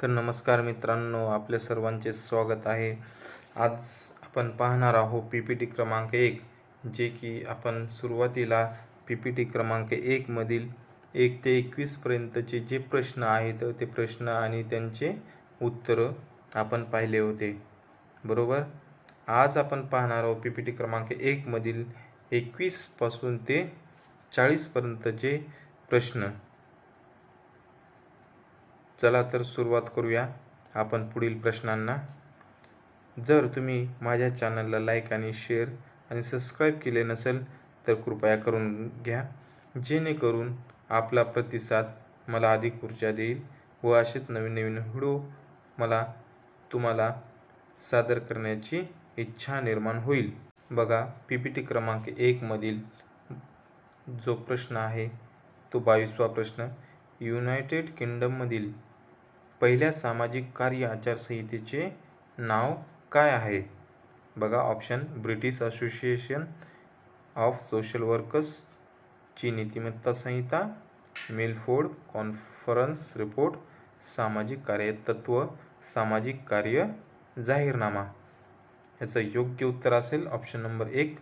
तर नमस्कार मित्रांनो आपल्या सर्वांचे स्वागत आहे. आज आपण पाहणार आहोत पी पी टी क्रमांक एक जे की आपण सुरुवातीला पी पी टी क्रमांक एकमधील एक ते एकवीसपर्यंतचे जे प्रश्न आहेत ते प्रश्न आणि त्यांचे उत्तरं आपण पाहिले होते. बरोबर? आज आपण पाहणार आहोत पी पी टी क्रमांक एकमधील एकवीसपासून ते चाळीसपर्यंतचे प्रश्न. चला तर सुरुवात करूया आपण पुढील प्रश्नांना. जर तुम्ही माझ्या चॅनलला लाईक आणि शेअर आणि सबस्क्राईब केले नसेल तर कृपया करून घ्या. जेणेकरून आपला प्रतिसाद मला अधिक ऊर्जा देईल व असेच नवीन नवीन व्हिडिओ मला तुम्हाला सादर करण्याची इच्छा निर्माण होईल. बघा पी पी टी क्रमांक एकमधील जो प्रश्न आहे तो बावीसवा प्रश्न. युनायटेड किंगडममधील पहिल्या सामाजिक कार्य आचारसंहितेचे नाव काय आहे? बघा option British Association of Social वर्कर्सची नीतिमत्ता संहिता मिलफोर्ड कॉन्फरन्स रिपोर्ट सामाजिक कार्य तत्व सामाजिक कार्य जाहीरनामा. याचं योग्य उत्तर असेल ऑप्शन नंबर एक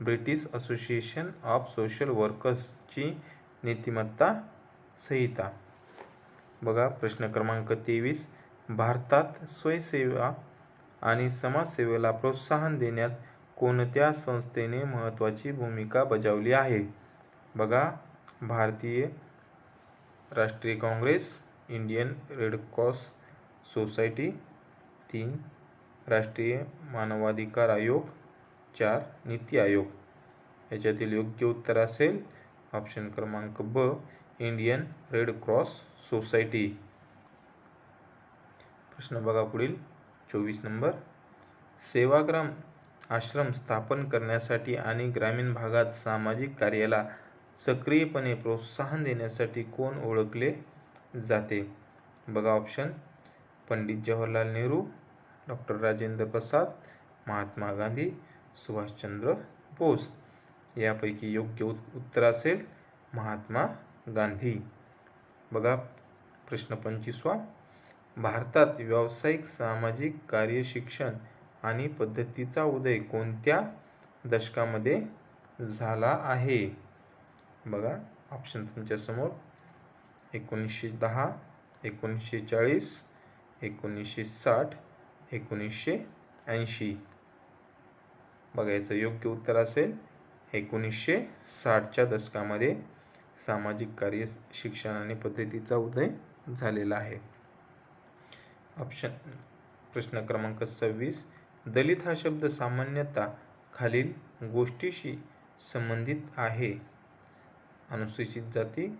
ब्रिटिश असोसिएशन ऑफ सोशल वर्कर्सची नीतिमत्ता संहिता. बघा प्रश्न क्रमांक तेवीस. भारतात स्वयंसेवा आणि समाजसेवेला प्रोत्साहन देण्यात कोणत्या संस्थेने महत्त्वाची भूमिका बजावली आहे? बघा भारतीय राष्ट्रीय Congress Indian Red Cross Society तीन राष्ट्रीय मानवाधिकार आयोग चार नीती आयोग. याच्यातील योग्य उत्तर असेल ऑप्शन क्रमांक ब. Indian Red Cross Society. प्रश्न बघा पुढील. चोवीस नंबर. सेवाग्राम आश्रम स्थापन करण्यासाठी आणि ग्रामीण भागात सामाजिक कार्याला सक्रियपणे प्रोत्साहन देण्यासाठी कोण ओळखले जाते? बघा ऑप्शन पंडित जवाहरलाल नेहरू डॉक्टर राजेंद्र प्रसाद महात्मा गांधी सुभाषचंद्र बोस. यापैकी योग्य उत्तर असेल महात्मा गांधी बघा प्रश्न पंचवीसवा. भारतात व्यावसायिक सामाजिक कार्य शिक्षण आणि पद्धतीचा उदय कोणत्या दशकामध्ये झाला आहे? बघा ऑप्शन तुमच्यासमोर एकोणीसशे दहा एकोणीसशे चाळीस एकोणीसशे साठ एकोणीसशे ऐंशी. बघा याचं योग्य उत्तर असेल एकोणीसशे साठच्या दशकामध्ये सामाजिक कार्य शिक्षण आणि पद्धतीचा उदय झालेला आहे. ऑप्शन प्रश्न क्रमांक सव्वीस. दलित हा शब्द सामान्यतः खालील गोष्टीशी संबंधित आहे. अनुसूचित जाती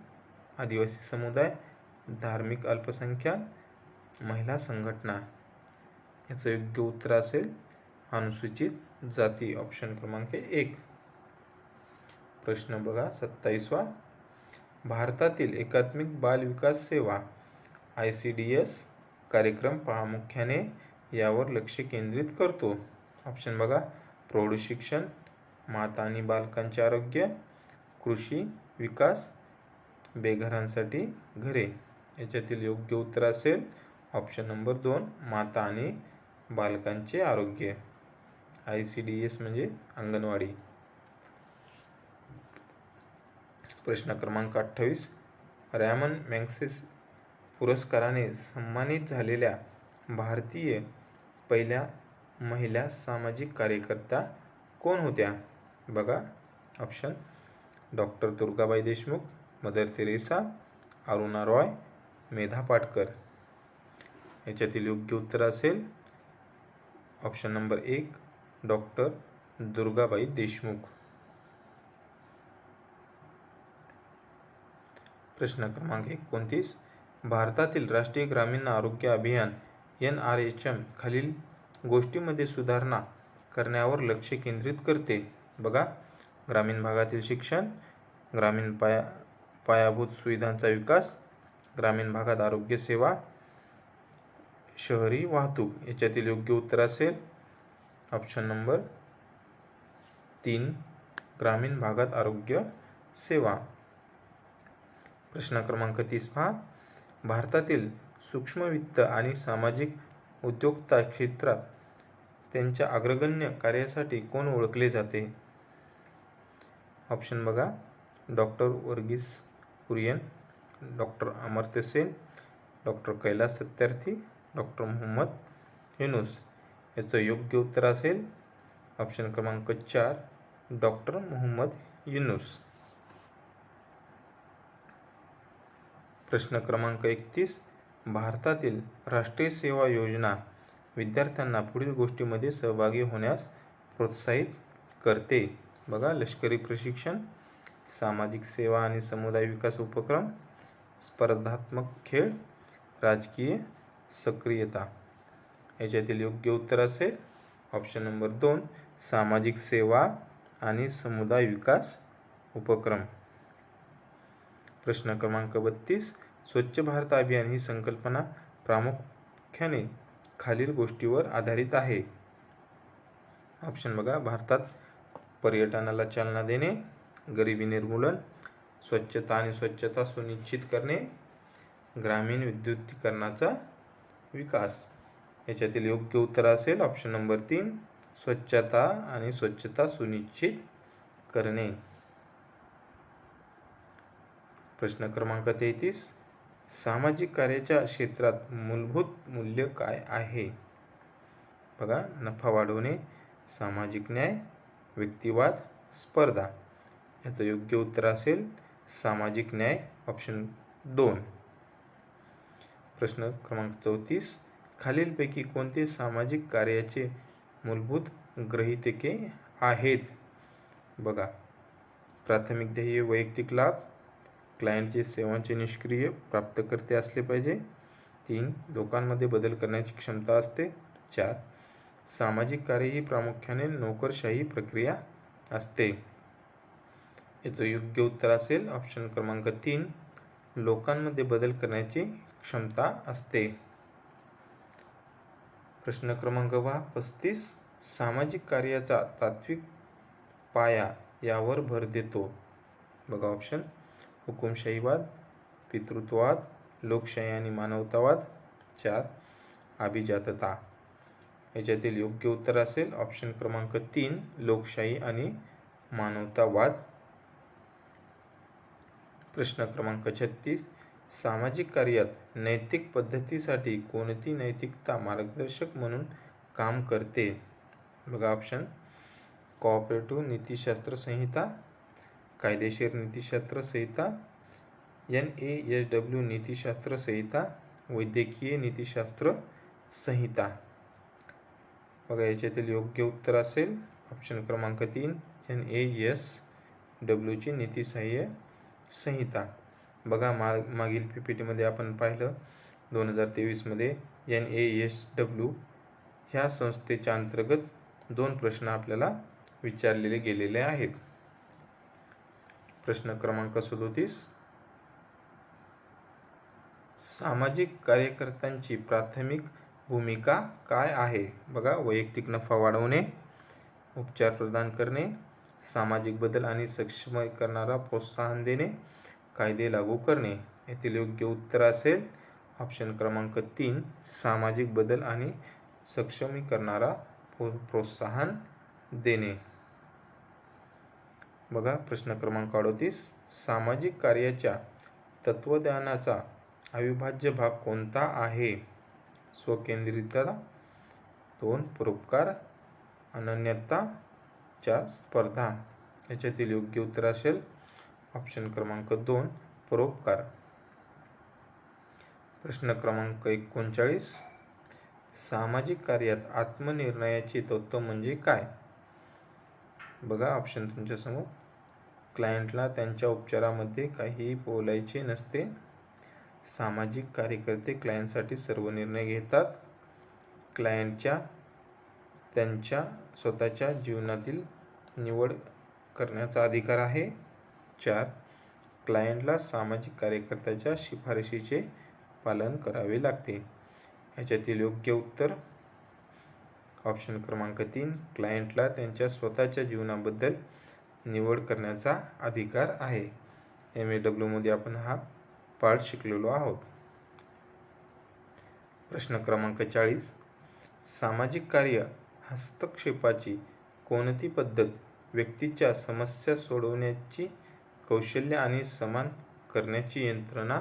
आदिवासी समुदाय धार्मिक अल्पसंख्याक महिला संघटना. याचं योग्य उत्तर असेल अनुसूचित जाती ऑप्शन क्रमांक एक. प्रश्न बघा सत्तावीसवा. भारतातील एकात्मिक बाल विकास सेवा आय सी डी एस कार्यक्रम प्रामुख्याने यावर लक्ष केंद्रित करतो. ऑप्शन बघा. प्रौढ शिक्षण माता आणि बालकांचे आरोग्य कृषी विकास बेघरांसाठी घरे. याच्यातील योग्य उत्तर असेल ऑप्शन नंबर दोन माता आणि बालकांचे आरोग्य. आय सी डी एस म्हणजे अंगणवाडी. प्रश्न क्रमांक अठ्ठावीस रॅमन मॅक्सेस पुरस्काराने सन्मानित झालेल्या भारतीय पहिल्या महिला सामाजिक कार्यकर्ता कोण होत्या? बघा option doctor Durgabai Deshmukh mother Teresa Aruna Roy Medha Patkar. याच्यातील योग्य उत्तर असेल ऑप्शन नंबर एक डॉक्टर दुर्गाबाई देशमुख. प्रश्न क्रमांक एकोणतीस भारतातील राष्ट्रीय ग्रामीण आरोग्य अभियान एन आर एच एम खालील गोष्टीमध्ये सुधारणा करण्यावर लक्ष केंद्रित करते. बघा ग्रामीण भागातील शिक्षण ग्रामीण पाया पायाभूत सुविधांचा विकास ग्रामीण भागात आरोग्य सेवा शहरी वाहतूक याच्यातील योग्य उत्तर असेल. ऑप्शन नंबर तीन ग्रामीण भागात आरोग्य सेवा. प्रश्न क्रमांक तीस पहा भारतातील सूक्ष्म वित्त आणि सामाजिक उद्योगता क्षेत्रात त्यांच्या अग्रगण्य कार्यासाठी कोण ओळखले जाते? ऑप्शन बघा doctor Verghese Kurien doctor Amartya Sen doctor Kailash Satyarthi doctor Mohammad Yunus. याचं योग्य उत्तर असेल ऑप्शन क्रमांक चार डॉक्टर मोहम्मद युनुस. प्रश्न क्रमांक एकतीस. भारतातील राष्ट्रीय सेवा योजना विद्यार्थ्यांना पुढील गोष्टीमध्ये सहभागी होण्यास प्रोत्साहित करते. बघा लष्करी प्रशिक्षण सामाजिक सेवा आणि समुदाय विकास उपक्रम स्पर्धात्मक खेळ राजकीय सक्रियता. याच्यातील योग्य उत्तर असेल. ऑप्शन नंबर दोन सामाजिक सेवा आणि समुदाय विकास उपक्रम. प्रश्न क्रमांक बत्तीस स्वच्छ भारत अभियान ही संकल्पना प्रामुख्याने खालील गोष्टीवर आधारित आहे. ऑप्शन बघा भारतात पर्यटनाला चालना देणे गरिबी निर्मूलन स्वच्छता आणि स्वच्छता सुनिश्चित करणे ग्रामीण विद्युतीकरणाचा विकास. याच्यातील योग्य उत्तर असेल ऑप्शन नंबर तीन स्वच्छता आणि स्वच्छता सुनिश्चित करणे. प्रश्न क्रमांक तेहतीस. सामाजिक कार्याच्या क्षेत्रात मूलभूत मूल्य काय आहे? बघा नफा वाढवणे सामाजिक न्याय व्यक्तिवाद स्पर्धा. याचं योग्य उत्तर असेल सामाजिक न्याय ऑप्शन दोन. प्रश्न क्रमांक चौतीस. खालीलपैकी कोणते सामाजिक कार्याचे मूलभूत ग्रहितके आहेत? बघा प्राथमिक ध्येय वैयक्तिक लाभ क्लायंटचे सेवांचे निष्क्रिय प्राप्तकर्ते असले पाहिजे. तीन लोकांमध्ये बदल करण्याची क्षमता असते. चार सामाजिक कार्य ही प्रामुख्याने नोकरशाही प्रक्रिया असते. याचं योग्य उत्तर असेल ऑप्शन क्रमांक तीन लोकांमध्ये बदल करण्याची क्षमता असते. प्रश्न क्रमांक वा पस्तीस सामाजिक कार्याचा तात्विक पाया यावर भर देतो. बघा ऑप्शन हुकुमशाहीवाद पितृत्ववाद लोकशाही आणि मानवतावाद चार अभिजातता. याच्यातील योग्य उत्तर असेल ऑप्शन क्रमांक तीन लोकशाही आणि मानवतावाद. प्रश्न क्रमांक छत्तीस सामाजिक कार्यात नैतिक पद्धतीसाठी कोणती नैतिकता मार्गदर्शक म्हणून काम करते? बघा ऑप्शन कॉपरेटिव्ह नीतिशास्त्र संहिता कायदेशीर नीतिशास्त्र संहिता एन ए एस डब्ल्यू नीतिशास्त्र संहिता वैद्यकीय नीतिशास्त्र संहिता. बघा याच्यातील योग्य उत्तर असेल. ऑप्शन क्रमांक तीन एन ए एस डब्ल्यूची नीतिसहाय्य संहिता. बघा मा मागील पी पी टीमध्ये आपण पाहिलं दोन हजार तेवीसमध्ये एन ए एस डब्ल्यू ह्या संस्थेच्या अंतर्गत दोन प्रश्न आपल्याला विचारलेले गेलेले आहेत. प्रश्न क्रमांक सदोतीस. सामाजिक कार्यकर्त्यांची प्राथमिक भूमिका काय आहे? बघा वैयक्तिक नफा वाढवणे उपचार प्रदान करणे सामाजिक बदल आणि सक्षम करणारा प्रोत्साहन देणे कायदे लागू करणे. येथील योग्य उत्तर असेल ऑप्शन क्रमांक तीन सामाजिक बदल आणि सक्षमी करणारा प्रोत्साहन देणे. बघा प्रश्न क्रमांक अडोतीस. सामाजिक कार्याच्या तत्वज्ञानाचा अविभाज्य भाग कोणता आहे? स्वकेंद्रितता दोन परोपकार अनन्यता चार स्पर्धा. याच्यातील योग्य उत्तर असेल ऑप्शन क्रमांक दोन परोपकार. प्रश्न क्रमांक एकोणचाळीस. सामाजिक कार्यात आत्मनिर्णयाचे तत्व म्हणजे काय? बघा ऑप्शन तुमच्यासमोर क्लायंटला त्यांच्या उपचारामध्ये काहीही बोलायचे नसते. सामाजिक कार्यकर्ते क्लायंटसाठी सर्व निर्णय घेतात. क्लायंटच्या त्यांच्या स्वतःच्या जीवनातील निवड करण्याचा अधिकार आहे. चार क्लायंटला सामाजिक कार्यकर्त्याच्या शिफारशीचे पालन करावे लागते. ह्याच्यातील योग्य उत्तर. ऑप्शन क्रमांक तीन क्लायंटला त्यांच्या स्वतःच्या जीवनाबद्दल निवड करण्याचा अधिकार आहे. एम ए डब्ल्यूमध्ये आपण हा पाठ शिकलेलो आहोत. प्रश्न क्रमांक चाळीस. सामाजिक कार्य हस्तक्षेपाची कोणती पद्धत व्यक्तीच्या समस्या सोडवण्याची कौशल्य आणि समान करण्याची यंत्रणा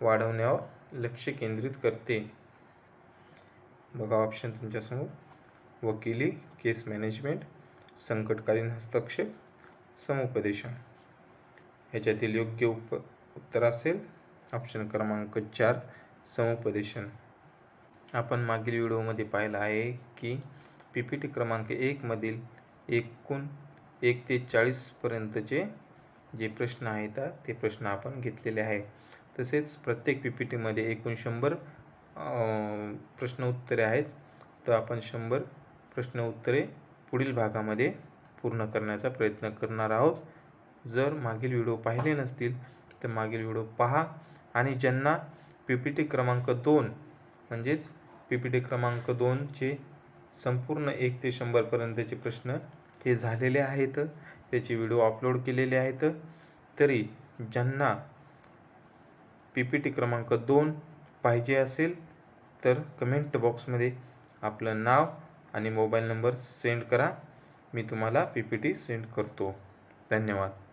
वाढवण्यावर लक्ष केंद्रित करते? बघा ऑप्शन तुमच्यासमोर. वकिली केस मॅनेजमेंट संकटकालीन हस्तक्षेप समुपदेशन. ह्याच्यातील योग्य उप उत्तर असेल. ऑप्शन क्रमांक चार समुपदेशन. आपण मागील व्हिडिओमध्ये पाहिलं आहे की पी पी टी क्रमांक एकमधील एकूण एक ते चाळीसपर्यंतचे जे प्रश्न आहेत ते प्रश्न आपण घेतलेले आहे. तसेच प्रत्येक पी पी टीमध्ये एकूण शंभर प्रश्न उत्तरे आहेत. तर आपण शंभर प्रश्न उत्तरे पुढील भागामध्ये पूर्ण करण्याचा प्रयत्न करणार आहोत. जर मागील व्हिडिओ पाहिले नसतील तर मागील व्हिडिओ पहा आणि ज्यांना पी पी टी क्रमांक दोन म्हणजेच पी पी टी क्रमांक दोनचे संपूर्ण एक ते शंभरपर्यंतचे प्रश्न हे झालेले आहेत त्याचे व्हिडिओ अपलोड केलेले आहेत तरी ज्यांना पी पी टी क्रमांक दोन पाहिजे असेल तर कमेंट बॉक्समध्ये आपलं नाव आणि मोबाईल नंबर सेंड करा. मी तुम्हाला पी पी टी सेंड करतो. धन्यवाद.